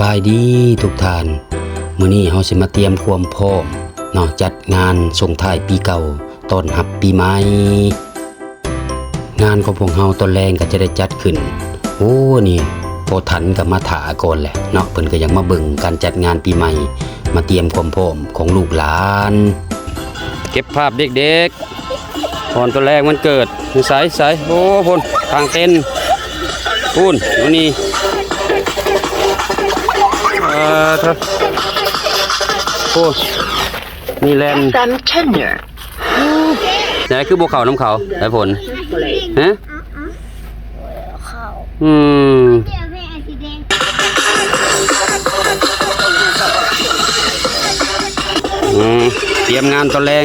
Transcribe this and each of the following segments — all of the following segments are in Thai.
บายดีทุกท่านมื้อนี้เฮาสิมาเตรียมความพร้อมเนาะจัดงานส่งท้ายปีเก่าต้อนรับปีใหม่งานของพวกเฮาตอนแรงก็จะได้จัดขึ้น โอ้นี่พอทันกับมาถาก่อนแหละเนาะเพิ่นก็ยังมาเบิ่งการจัดงานปีใหม่ มาเตรียมความพร้อมของลูกหลาน เก็บภาพเด็กๆตอนตัวแรกมันเกิดใสใสโอ้พุ่นทางเต้นพุ่นนู่นนี่ เอ่อเถอะพุ่นนี่แลน Some tenure. ไหนคือบัวเขาน้ำเขาไอ้ผลฮะเขาอืมเดี๋ยวแม่อาสีแดงอืมเตรียมงานตอนแรง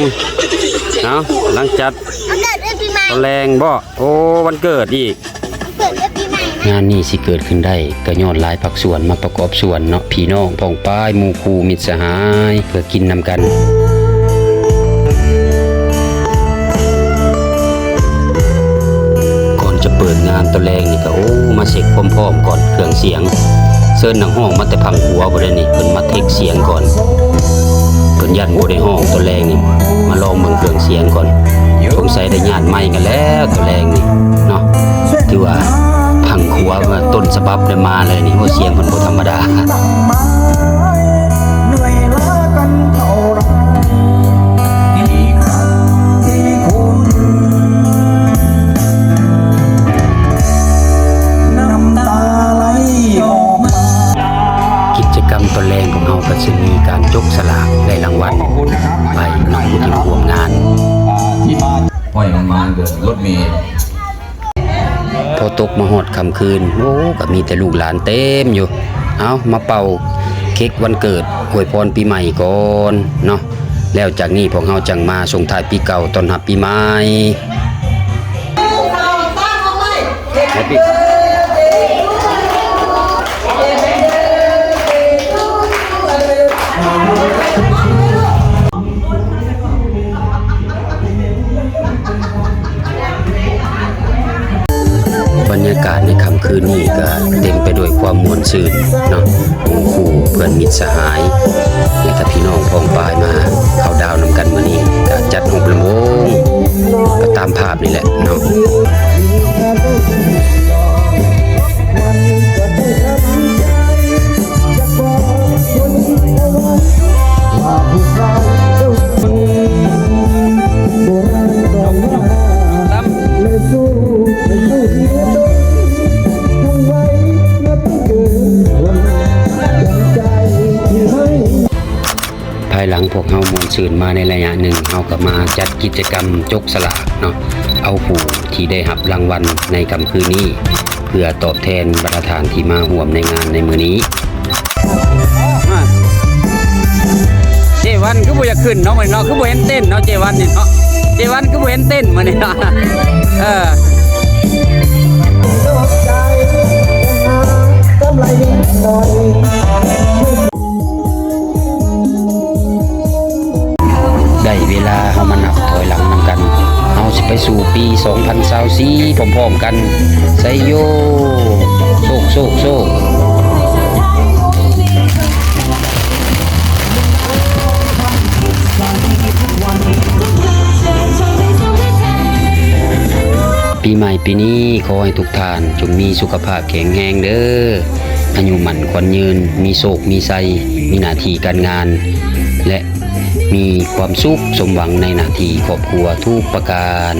เนาะหลังจัดมันเกิดเรื่องปีใหม่ตอนแรงบ่โอ้วันเกิดอีกมันเกิดเรื่อ งานนี้สิเกิดขึ้นได้ก็ย้อนหลายผักส่วนมาประกอบส่วนเนาะพี่น้องพ้องป้ายหมู่คู่มิตรสหาย เพื่อกินนำกันก่อนจะเปิดงานตอนแรงนี่ก็โอ้มาเช็คความพร้อมก่อนเครื่องเสียงเซิร์นหนังห้องมาแต่พังหัวบ่ได้นี่เพิ่นมาเทคเสียงก่อนเพิ่นยันบ่ได้ห้องตอนแรงนี่มาลองเบิ่งเครื่องเสียงก่อนสงสัยได้ญาติใหม่กันแล้วตอนแรงนี่เนาะถือว่า หัวมาต้นฉบับได้มาเลยนี่โอ้เสียงคนบ่ธรรมดากิจกรรมตอนแรงของเราก็จะมีการจกสลากได้รางวัลไปน้องผู้ที่ร่วมงานที่มาปล่อยมันมาเกิดรถเมล์ พอตกมาหอดค่ำคืน โอ้ก็มีแต่ลูกหลานเต็มอยู่ เอามาเป่าเค้กวันเกิดอวยพรปีใหม่ก่อนเนาะแล้วจากนี้พวกเราจังมาส่งท้ายปีเก่าตอนหับปีใหม่ากาศในค่ำคืนนี้ก็เต็มไปด้วยความมวลซื่นเนาะมู่คู่เพื่อนมิตรสหายและถ้าพี่น้องพ้องปายมาเข้าดาวนำกันมื้อนี้ก็จัดหกลำวงายหลังพวกเฮามวลซื่นมาในระยะหนึ่งเฮาก็มาจัดกิจกรรมจกสลากเนาะเอาผู้ที่ได้รับรางวัลในค่ำคืนนี้ เพื่อตอบแทนบรรทานที่มาร่วมในงานในมือนี้เจวันคือบ่อยากขึ้นเนาะมื้อนี้เนาะคือบ่เห็นเต้นเนาะเจวันนี่เนาะเจวันคือบ่เห็นเต้นมื้อนี้เนาะเออ ไปสู่ปี 2024พร้อมๆกันไซโยโซกโซกโซกปีใหม่ปีนี้ขอให้ทุกท่านจงมีสุขภาพแข็งแรงเด้ออายุหมันควันยืน มีโศกมีไซมีหน้าที่การงาน และ มีความสุขสมหวังในหน้าที่ครอบครัวทุกประการ